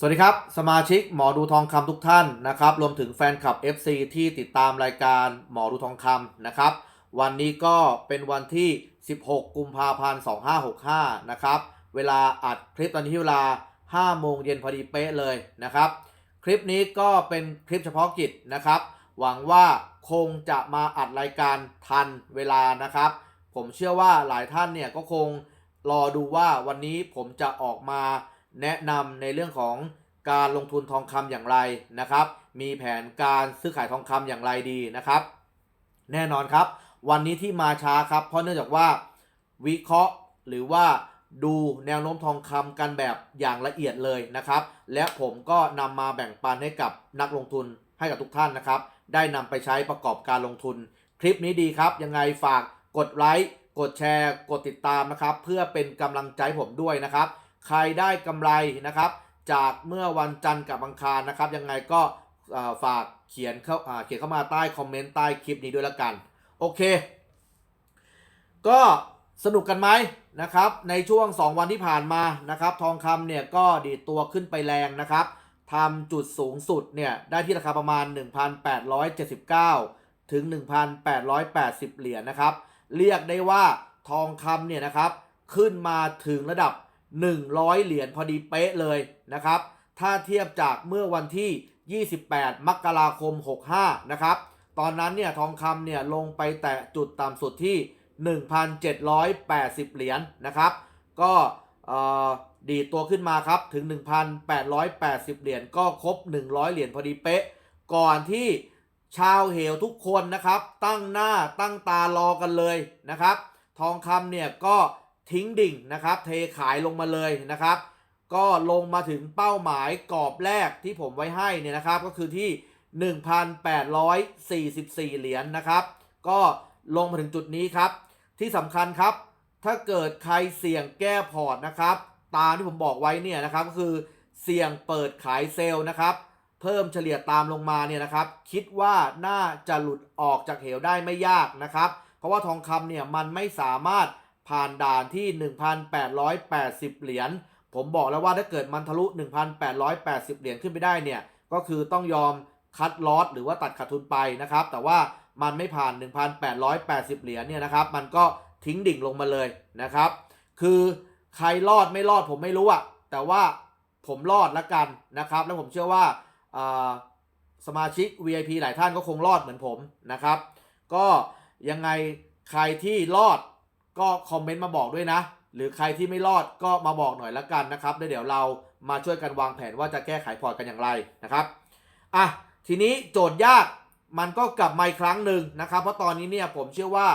สวัสดีครับ สมาชิกหมอดูทองคำทุกท่านนะครับ รวมถึงแฟนคลับ FC ที่ติดตามรายการหมอดูทองคำนะครับ วันนี้ก็เป็นวันที่ 16 กุมภาพันธ์ 2565 นะครับ เวลาอัดคลิปตอนนี้ที่เวลา 5 โมงเย็นพอดีเป๊ะเลยนะครับ คลิปนี้ก็เป็นคลิปเฉพาะกิจนะครับ หวังว่าคงจะมาอัดรายการทันเวลานะครับ ผมเชื่อว่าหลายท่านเนี่ยก็คงรอดูว่าวันนี้ผมจะออกมา แนะนำในเรื่องของการลงทุนทองคำอย่างไรนะครับ มีแผนการซื้อขายทองคำอย่างไรดีนะครับ แน่นอนครับ วันนี้ที่มาช้าครับ เพราะเนื่องจากว่าวิเคราะห์หรือว่าดูแนวโน้มทองคำกันแบบอย่างละเอียดเลยนะครับ และผมก็นำมาแบ่งปันให้กับนักลงทุนให้กับทุกท่านนะครับ ได้นำไปใช้ประกอบการลงทุน คลิปนี้ดีครับ ยังไงฝากกดไลค์กดแชร์ กดติดตามนะครับ เพื่อเป็นกำลังใจผมด้วยนะครับ ใครได้กำไรนะครับจากเมื่อวันจันทร์กับอังคารนะครับ ยังไงก็ฝากเขียนเข้าเขียนเข้ามาใต้คอมเมนต์ใต้คลิปนี้ด้วยละกัน โอเค ก็สนุกกันไหมนะครับ ในช่วง 2 วันที่ผ่านมานะครับ ทองคำเนี่ยก็ดีตัวขึ้นไปแรงนะครับทำจุดสูงสุดเนี่ยได้ที่ราคาประมาณ 1,879 ถึง 1,880 เหรียญนะครับ เรียกได้ว่าทองคำเนี่ยนะครับ ขึ้นมาถึงระดับ 100 เหรียญพอดีเป๊ะเลยนะครับ ถ้าเทียบจากเมื่อวันที่ 28 มกราคม 65 นะครับ ตอนนั้นเนี่ยทองคำเนี่ยลงไปแตะจุดต่ำสุดที่ 1,780 เหรียญนะครับ ก็ดีตัวขึ้นมาครับถึง 1,880 เหรียญก็ครบ 100 เหรียญพอดีเป๊ะ ก่อนที่ชาวเหวทุกคนนะครับ ตั้งหน้าตั้งตารอกันเลยนะครับ ทองคำเนี่ยก็ ทิ้งดิ่งนะครับ เทขายลงมาเลยนะครับ ก็ลงมาถึงเป้าหมายกรอบแรกที่ผมไว้ให้เนี่ยนะครับ ก็คือที่ 1,844 เหรียญนะครับ ก็ลงมาถึงจุดนี้ครับ ที่สำคัญครับ ถ้าเกิดใครเสี่ยงแก้พอร์ตนะครับ ตามที่ผมบอกไว้เนี่ยนะครับก็คือเสี่ยงเปิดขายเซลล์นะครับ เพิ่มเฉลี่ยตามลงมาเนี่ยนะครับ คิดว่าน่าจะหลุดออกจากเหวได้ไม่ยากนะครับ เพราะว่าทองคำเนี่ยมันไม่สามารถ ผ่านด่านที่ 1,880 เหรียญ ผมบอกแล้วว่าถ้าเกิดมันทะลุ 1,880 เหรียญขึ้นไปได้เนี่ย ก็คือต้องยอมคัดลอสหรือว่าตัดขาดทุนไปนะครับ แต่ว่ามันไม่ผ่าน 1,880 เหรียญเนี่ยนะครับ มันก็ทิ้งดิ่งลงมาเลยนะครับ คือใครรอดไม่รอดผมไม่รู้อะแต่ว่าผมรอดละกันนะครับ แล้วผมเชื่อว่าสมาชิก VIP หลายท่านก็คงรอดเหมือนผมนะครับ ก็ยังไงใครที่รอด ก็คอมเมนต์มาบอกด้วยนะ หรือใครที่ไม่รอดก็มาบอกหน่อยละกันนะครับแล้วเดี๋ยวเรามาช่วยกันวางแผนว่าจะแก้ไขพอร์ตกันอย่างไรนะครับอะทีนี้โจทย์ยากมันก็กลับมาอีกครั้งหนึ่งนะครับ เพราะตอนนี้เนี่ยผมเชื่อว่า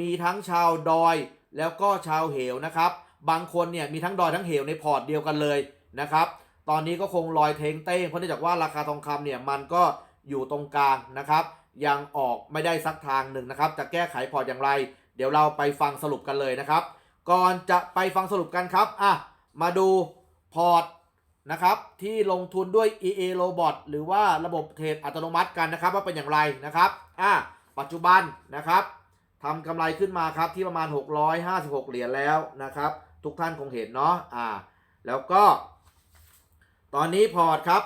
มีทั้งชาวดอยแล้วก็ชาวเหวนะครับ บางคนเนี่ยมีทั้งดอยทั้งเหวในพอร์ตเดียวกันเลยนะครับ ตอนนี้ก็คงลอยเทงเต้งเพราะเนื่องจากว่าราคาทองคำเนี่ยมันก็อยู่ตรงกลางนะครับ ยังออกไม่ได้สักทางหนึ่งนะครับ จะแก้ไขพอร์ตอย่างไร เดี๋ยวเราไปฟังสรุปกันเลยนะครับ ก่อนจะไปฟังสรุปกันครับอะมาดูพอร์ตนะครับที่ลงทุนด้วย EA Robot หรือว่าระบบเทรดอัตโนมัติกันนะครับ ว่าเป็นอย่างไรนะครับอะปัจจุบันนะครับทำกำไรขึ้นมาครับที่ประมาณ 656 เหรียญแล้วนะครับ ทุกท่านคงเห็นเนาะอ่าแล้วก็ ตอนนี้พอร์ตครับ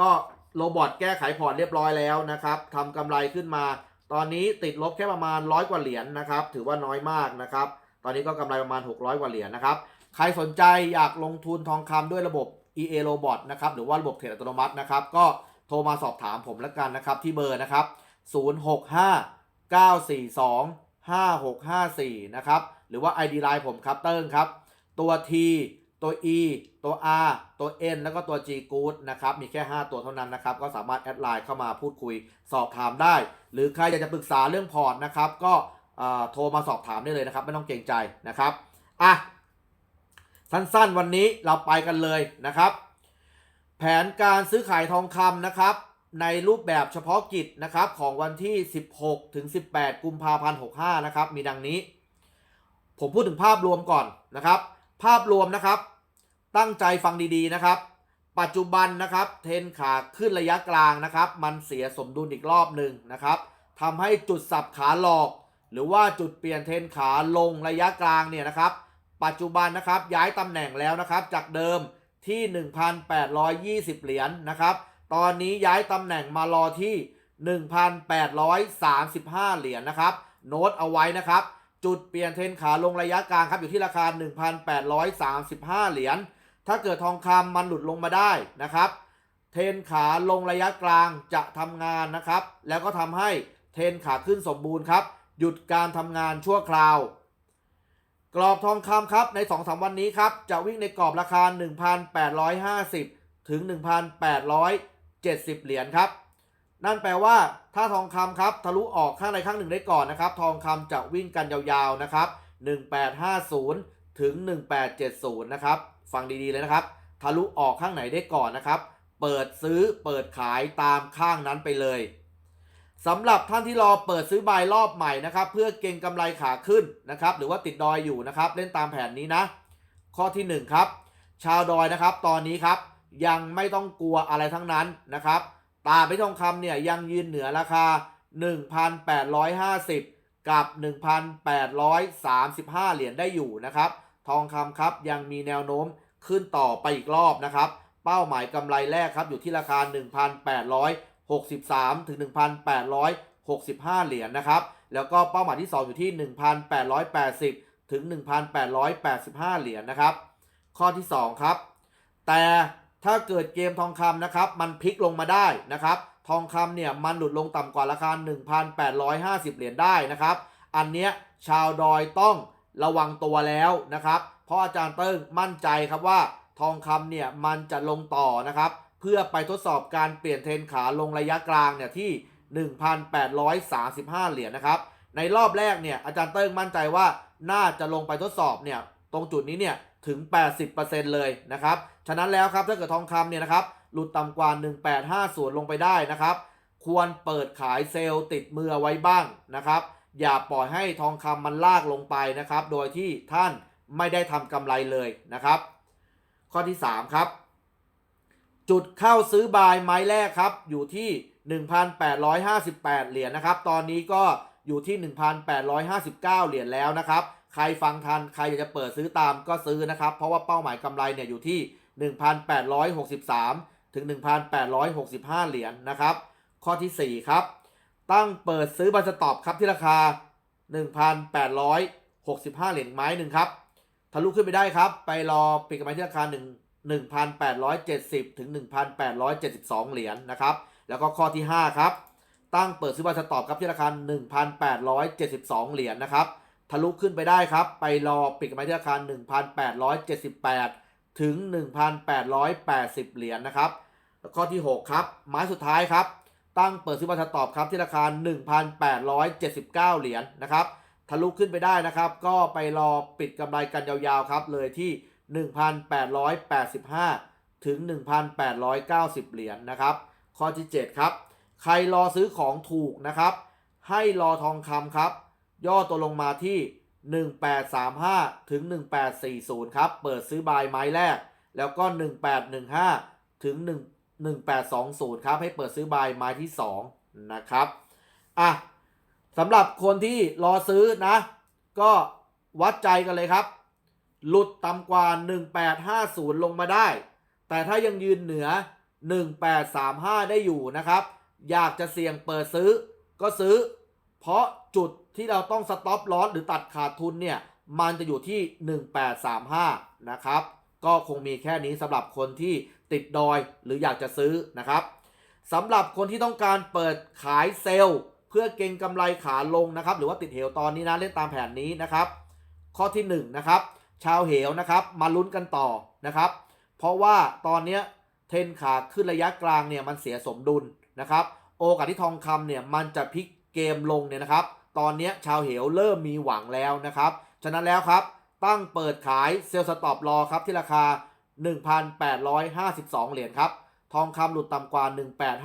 ก็โรบอทแก้ไขพอร์ตเรียบร้อยแล้วนะครับทำกำไรขึ้นมา ตอนนี้ติดลบแค่ประมาณร้อยกว่าเหรียญนะครับ ถือว่าน้อยมากนะครับ ตอนนี้ก็กำไรประมาณ 600 กว่าเหรียญนะครับ ใครสนใจอยากลงทุนทองคำด้วยระบบ EA Robot นะครับ หรือว่าระบบเทรดอัตโนมัตินะครับ ก็โทรมาสอบถามผมแล้วกันนะครับ ที่เบอร์นะครับ 065 942 5654 นะครับ หรือว่า ID Line ผมครับเติ้งครับ ตัว T ตัว E ตัว R ตัว N แล้วก็ตัว G Good นะครับ มีแค่ 5 ตัวเท่านั้นนะครับ ก็สามารถแอดไลน์เข้ามาพูดคุยสอบถามได้ หรือใครอยากจะปรึกษาเรื่องพอร์ตนะครับ ก็โทรมาสอบถามได้เลยนะครับ ไม่ต้องเกรงใจนะครับ อะ สั้นๆวันนี้เราไปกันเลยนะครับ แผนการซื้อขายทองคำนะครับ ในรูปแบบเฉพาะกิจนะครับของวันที่ 16 ถึง 18 กุมภาพันธ์ 65 นะครับ มีดังนี้ ผมพูดถึงภาพรวมก่อนนะครับ ภาพรวมนะครับ ตั้งใจฟังดีๆนะครับ ปัจจุบันนะครับเทนขาขึ้นระยะกลางนะครับ มันเสียสมดุลอีกรอบหนึ่งนะครับทำให้จุดสับขาหลอก หรือว่าจุดเปลี่ยนเทนขาลงระยะกลางเนี่ยนะครับ ปัจจุบันนะครับย้ายตำแหน่งแล้วนะครับ จากเดิมที่ 1,820 เหรียญนะครับ ตอนนี้ย้ายตำแหน่งมารอที่ 1,835 เหรียญนะครับ โน้ตเอาไว้นะครับ จุดเปลี่ยนเทนขาลงระยะกลางครับอยู่ที่ราคา 1,835 เหรียญ ถ้าเกิดทองคำมันหลุดลงมาได้นะครับ เทนขาลงระยะกลางจะทำงานนะครับ แล้วก็ทำให้เทนขาขึ้นสมบูรณ์ครับ หยุดการทำงานชั่วคราว กรอบทองคำครับใน 2-3 วันนี้ครับ จะวิ่งในกรอบราคา 1,850 ถึง 1,870 เหรียญครับ นั่นแปลว่าถ้าทองคำครับทะลุออกข้างใดข้างหนึ่งได้ก่อนนะครับ ทองคำจะวิ่งกันยาวๆนะครับ 1850 ถึง 1870 นะครับ ฟังดีๆเลยนะครับ ทะลุออกข้างไหนได้ก่อนนะครับ เปิดซื้อเปิดขายตามข้างนั้นไปเลยสำหรับท่านที่รอเปิดซื้อบายรอบใหม่นะครับ เพื่อเก็งกำไรขาขึ้นนะครับ หรือว่าติดดอยอยู่นะครับ เล่นตามแผนนี้นะ ข้อที่ 1 ครับ ชาวดอยนะครับ ตอนนี้ครับยังไม่ต้องกลัวอะไรทั้งนั้นนะครับตาไปทองคำเนี่ยยังยืนเหนือราคา 1,850 กับ 1,835 เหรียญได้อยู่นะครับ ทองคำครับยังมีแนวโน้มขึ้นต่อไปอีกรอบนะครับ เป้าหมายกำไรแรกครับอยู่ที่ราคา 1,863 ถึง 1,865 เหรียญนะครับ แล้วก็เป้าหมายที่ 2 อยู่ที่ 1,880 ถึง 1,885 เหรียญนะครับ ข้อที่ 2 ครับ แต่ถ้าเกิดเกมทองคำนะครับ มันพลิกลงมาได้นะครับ ทองคำเนี่ยมันหลุดลงต่ำกว่าราคา 1,850 เหรียญได้นะครับ อันเนี้ยชาวดอยต้อง ระวังตัวแล้วนะครับ เพราะอาจารย์เติ้งมั่นใจครับว่าทองคำเนี่ยมันจะลงต่อนะครับ เพื่อไปทดสอบการเปลี่ยนเทรนขาลงระยะกลางเนี่ยที่ 1,835 เหรียญนะครับ ในรอบแรกเนี่ยอาจารย์เติ้งมั่นใจว่าน่าจะลงไปทดสอบเนี่ยตรงจุดนี้เนี่ยถึง 80%เลยนะครับ ฉะนั้นแล้วครับถ้าเกิดทองคำเนี่ยนะครับหลุดต่ำกว่า 1850ลงไปได้นะครับ ควรเปิดขายเซลล์ติดมือไว้บ้างนะครับ อย่าปล่อยให้ทองคำมันลากลงไปนะครับ โดยที่ท่านไม่ได้ทำกำไรเลยนะครับ ข้อที่ 3 ครับ จุดเข้าซื้อบายไม้แรกครับ อยู่ที่ 1,858 เหรียญนะครับ ตอนนี้ก็อยู่ที่ 1,859 เหรียญแล้วนะครับ ใครฟังทัน ใครอยากจะเปิดซื้อตามก็ซื้อนะครับ เพราะว่าเป้าหมายกำไรเนี่ยอยู่ที่ 1,863 ถึง 1,865 เหรียญนะครับ ข้อทีสี่4 ครับ ตั้งเปิดซื้อบัตรสต็อปครับที่ราคา 1,865 เหรียญไม้หนึ่งครับทะลุขึ้นไปได้ครับ ไปรอปิดกำไรที่ราคา 1 1,870 ถึง 1,872 เหรียญนะครับ แล้วก็ข้อที่ 5 ครับ ตั้งเปิดซื้อบัตรสต็อปครับที่ราคา 1,872 เหรียญนะครับ ทะลุขึ้นไปได้ครับ ไปรอปิดกำไรที่ราคา 1,878 ถึง 1,880 เหรียญนะครับแล้วข้อที่ 6 ครับ ไม้สุดท้ายครับ ตั้งเปิดซื้อบัตรตอปครับที่ราคา 1,879 เหรียญนะครับทะลุขึ้นไปได้นะครับ ก็ไปรอปิดกำไรกันยาวๆครับ เลยที่ 1,885 ถึง 1,890 เหรียญนะครับ ข้อที่ 7 ครับ ใครรอซื้อของถูกนะครับ ให้รอทองคำครับ ย่อตัวลงมาที่ 1835 ถึง 1840 ครับ เปิดซื้อบายไม้แรก แล้วก็ 1815 ถึง 1 1820 ครับให้เปิดซื้อบายไม้ที่ 2 นะครับอะสำหรับคนที่รอซื้อนะ ก็วัดใจกันเลยครับ หลุดต่ำกว่า 1850 ลงมาได้ แต่ถ้ายังยืนเหนือ 1835 ได้อยู่นะครับ อยากจะเสี่ยงเปิดซื้อก็ซื้อ เพราะจุดที่เราต้องสต็อปลอสหรือตัดขาดทุนเนี่ยมันจะอยู่ที่ 1835 นะครับ ก็คงมีแค่นี้สำหรับคนที่ ติดดอยหรืออยากจะซื้อนะครับสำหรับคนที่ต้องการเปิดขายเซลล์เพื่อเก็งกำไรขาลงนะครับ หรือว่าติดเหวตอนนี้นะเล่นตามแผนนี้นะครับ ข้อที่1นะครับชาวเหวนะครับมาลุ้นกันต่อนะครับ เพราะว่าตอนเนี้ยเทนขาขึ้นระยะกลางเนี่ยมันเสียสมดุลนะครับ โอกาสที่ทองคำเนี่ยมันจะพลิกเกมลงเนี่ยนะครับ ตอนเนี้ยชาวเหวเริ่มมีหวังแล้วนะครับ ฉะนั้นแล้วครับตั้งเปิดขายเซลล์สต็อปรอครับที่ราคา 1,852 เหรียญครับ ทองคำหลุดต่ำกว่า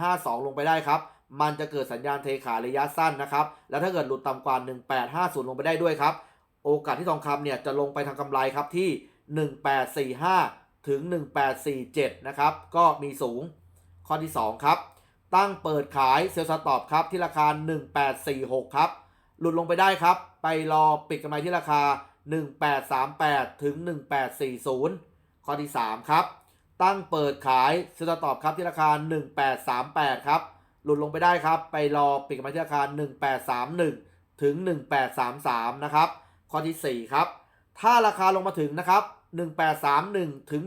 1852 ลงไปได้ครับ มันจะเกิดสัญญาณเทขายระยะสั้นนะครับ แล้วถ้าเกิดหลุดต่ำกว่า 1850 ลงไปได้ด้วยครับ โอกาสที่ทองคำเนี่ยจะลงไปทางกำไรครับที่ 1845 ถึง 1847 นะครับ ก็มีสูง ข้อที่ 2 ครับ ตั้งเปิดขายเซลล์สต็อปครับที่ราคา 1846 ครับ หลุดลงไปได้ครับ ไปรอปิดกำไรที่ราคา 1838 ถึง 1840 ข้อที่ 3 ครับ ตั้งเปิดขายซื้อตอบครับที่ราคา 1838 ครับ หลุดลงไปได้ครับ ไปรอปิดกันมาที่ราคา 1831 ถึง 1833 นะครับ ข้อทีสี่ 4 ครับ ถ้าราคาลงมาถึงนะครับ 1831 ถึง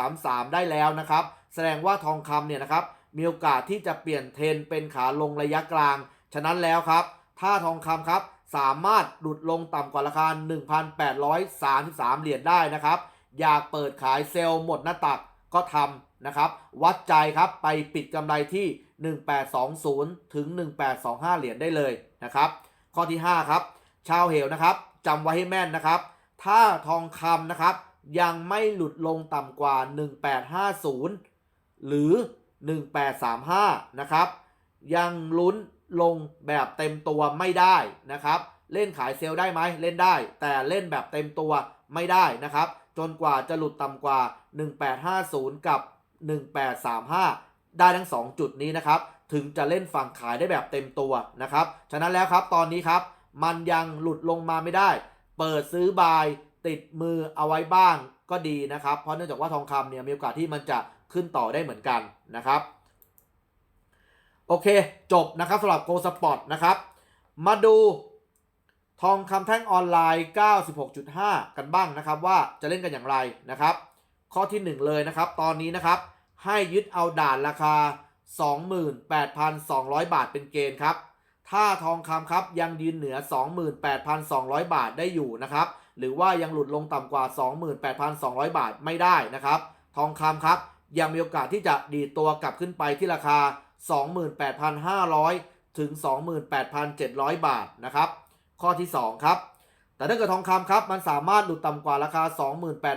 1833 ได้แล้วนะครับ แสดงว่าทองคำเนี่ยนะครับ มีโอกาสที่จะเปลี่ยนเทรนเป็นขาลงระยะกลาง ฉะนั้นแล้วครับ ถ้าทองคำครับ สามารถหลุดลงต่ำกว่าราคา 1,833 เหรียญได้นะครับ อยากเปิดขายเซลล์หมดหน้าตักก็ทำนะครับ วัดใจครับไปปิดกำไรที่ 1820 ถึง 1825 เหรียญได้เลยนะครับ ข้อที่ 5 ครับ ชาวเหวนะครับจำไว้ให้แม่นนะครับ ถ้าทองคำนะครับ ยังไม่หลุดลงต่ำกว่า 1850 หรือ 1835 นะครับ ยังลุ้นลงแบบเต็มตัวไม่ได้นะครับ เล่นขายเซลล์ได้ไหมเล่นได้ แต่เล่นแบบเต็มตัวไม่ได้นะครับ จนกว่าจะหลุดต่ำกว่า 1850 กับ 1835 ได้ทั้ง 2 จุดนี้นะครับ ถึงจะเล่นฝั่งขายได้แบบเต็มตัวนะครับ ฉะนั้นแล้วครับตอนนี้ครับ มันยังหลุดลงมาไม่ได้ เปิดซื้อบายติดมือเอาไว้บ้างก็ดีนะครับ เพราะเนื่องจากว่าทองคำเนี่ยมีโอกาสที่มันจะขึ้นต่อได้เหมือนกันนะครับ โอเคจบนะครับสำหรับ Go Spot นะครับ มาดู ทองคำแท่งออนไลน์ 96.5 กันบ้างนะครับ ว่าจะเล่นกันอย่างไรนะครับ ข้อที่ 1 เลยนะครับ ตอนนี้นะครับ ให้ยึดเอาด่านราคา 28,200 บาทเป็นเกณฑ์ครับ ถ้าทองคำครับยังยืนเหนือ 28,200 บาทได้อยู่นะครับ หรือว่ายังหลุดลงต่ำกว่า 28,200 บาทไม่ได้นะครับ ทองคำครับยังมีโอกาสที่จะดีตัวกลับขึ้นไปที่ราคา 28,500 ถึง 28,700 บาทนะครับ ข้อที่ 2 ครับ แต่ถ้าเกิดทองคำครับ มันสามารถหลุดต่ำกว่าราคา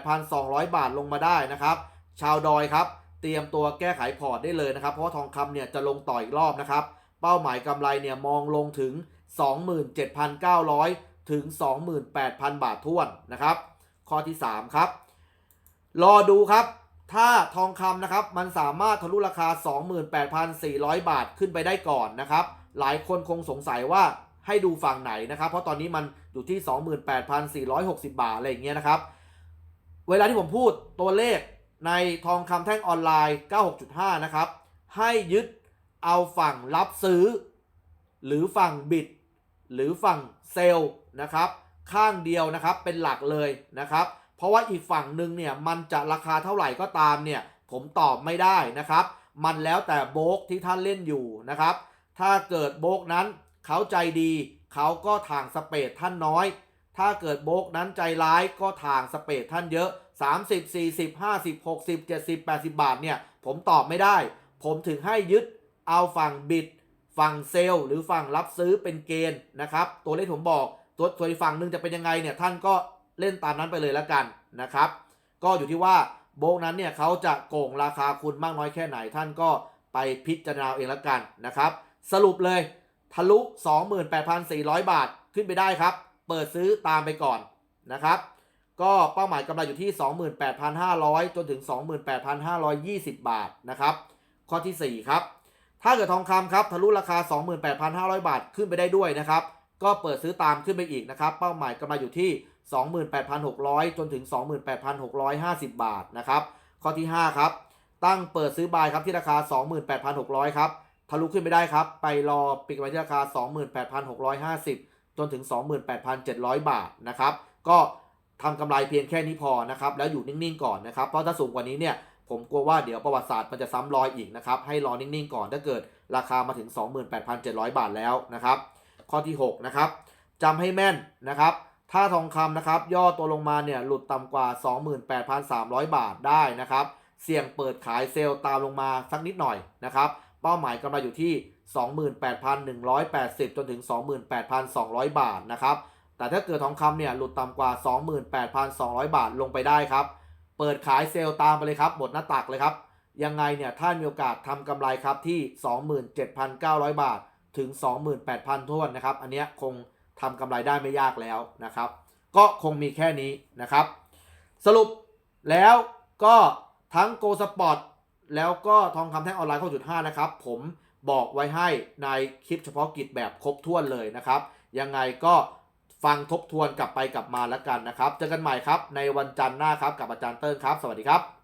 28,200 บาทลงมาได้นะครับ ชาวดอยครับ เตรียมตัวแก้ไขพอร์ตได้เลยนะครับ เพราะทองคำเนี่ยจะลงต่ออีกรอบนะครับ เป้าหมายกำไรเนี่ยมองลงถึง 27,900 ถึง 28,000 บาทท้วนนะครับ ข้อที่ 3 ครับ รอดูครับถ้าทองคำนะครับมันสามารถทะลุราคา 28,400 บาทขึ้นไปได้ก่อนนะครับ หลายคนคงสงสัยว่า ให้ดูฝั่งไหนนะครับ เพราะตอนนี้มันอยู่ที่ 28,460 บาทอะไรอย่างเงี้ยนะครับ เวลาที่ผมพูดตัวเลขในทองคำแท่งออนไลน์ 96.5 นะครับ ให้ยึดเอาฝั่งรับซื้อ หรือฝั่งบิด หรือฝั่งเซลล์นะครับ ข้างเดียวนะครับเป็นหลักเลยนะครับ เพราะว่าอีกฝั่งหนึ่งเนี่ยมันจะราคาเท่าไหร่ก็ตามเนี่ยผมตอบไม่ได้นะครับ มันแล้วแต่โบกที่ท่านเล่นอยู่นะครับ ถ้าเกิดโบกนั้น เขาใจดี เขาก็ทางสเปดท่านน้อย ถ้าเกิดโบกนั้นใจร้ายก็ทางสเปดท่านเยอะ 30 40 50 60 70 80 บาทเนี่ย ผมตอบไม่ได้ ผมถึงให้ยึดเอาฝั่งบิด ฝั่งเซลล์หรือฝั่งรับซื้อเป็นเกณฑ์นะครับ ตัวเลขผมบอก ตัวตัวฝั่งหนึ่งจะเป็นยังไงเนี่ยท่านก็เล่นตามนั้นไปเลยแล้วกันนะครับ ก็อยู่ที่ว่าโบกนั้นเนี่ยเขาจะโกงราคาคุณมากน้อยแค่ไหนท่านก็ไปพิจารณาเองแล้วกันนะครับ สรุปเลย ทะลุ 28,400 บาทขึ้นไปได้ครับ เปิดซื้อตามไปก่อนนะครับ ก็เป้าหมายกำไรอยู่ที่ 28,500 จนถึง 28,520 บาทนะครับ ข้อทีสี่ 4 ครับ ถ้าเกิดทองคำครับทะลุราคา 28,500 บาทขึ้นไปได้ด้วยนะครับ ก็เปิดซื้อตามขึ้นไปอีกนะครับ เป้าหมายกำไรอยู่ที่ 28,600 จนถึง 28,650 บาทนะครับ ข้อที่ 5 ครับ ตั้งเปิดซื้อบายครับที่ราคา 28,600 ครับ ทะลุขึ้นไปได้ครับ ไปรอปิดกำไรที่ราคา 28,650 จนถึง 28,700 บาทนะครับ ก็ทำกำไรเพียงแค่นี้พอนะครับ แล้วอยู่นิ่งๆก่อนนะครับ เพราะถ้าสูงกว่านี้เนี่ยผมกลัวว่าเดี๋ยวประวัติศาสตร์มันจะซ้ำรอยอีกนะครับ ให้รอนิ่งๆก่อนถ้าเกิดราคามาถึง 28,700 บาทแล้วนะครับ ข้อที่ 6 นะครับจำให้แม่นนะครับ ถ้าทองคำนะครับ ย่อตัวลงมาเนี่ยหลุดต่ำกว่า 28,300 บาทได้นะครับ เสี่ยงเปิดขายเซลล์ตามลงมาสักนิดหน่อยนะครับ เป้าหมายกำไรอยู่ที่ 28,180 จนถึง 28,200 บาทนะครับ แต่ถ้าเกิดทองคำเนี่ยหลุดต่ำกว่า 28,200 บาทลงไปได้ครับ เปิดขายเซลล์ตามไปเลยครับ หมดหน้าตักเลยครับ ยังไงเนี่ยท่านมีโอกาสทำกำไรครับที่ 27,900 บาทถึง 28,000ท้วนนะครับ อันเนี้ยคงทำกำไรได้ไม่ยากแล้วนะครับ ก็คงมีแค่นี้นะครับ สรุปแล้วก็ทั้ง Go Spot แล้วก็ทองคำแท่งออนไลน์ข้อจุดห้านะครับผมบอกไว้ให้ในคลิปเฉพาะกิจแบบครบถ้วนเลยนะครับ ยังไงก็ฟังทบทวนกลับไปกลับมาแล้วกันนะครับ เจอกันใหม่ครับในวันจันทร์หน้าครับกับอาจารย์เติ้งครับ สวัสดีครับ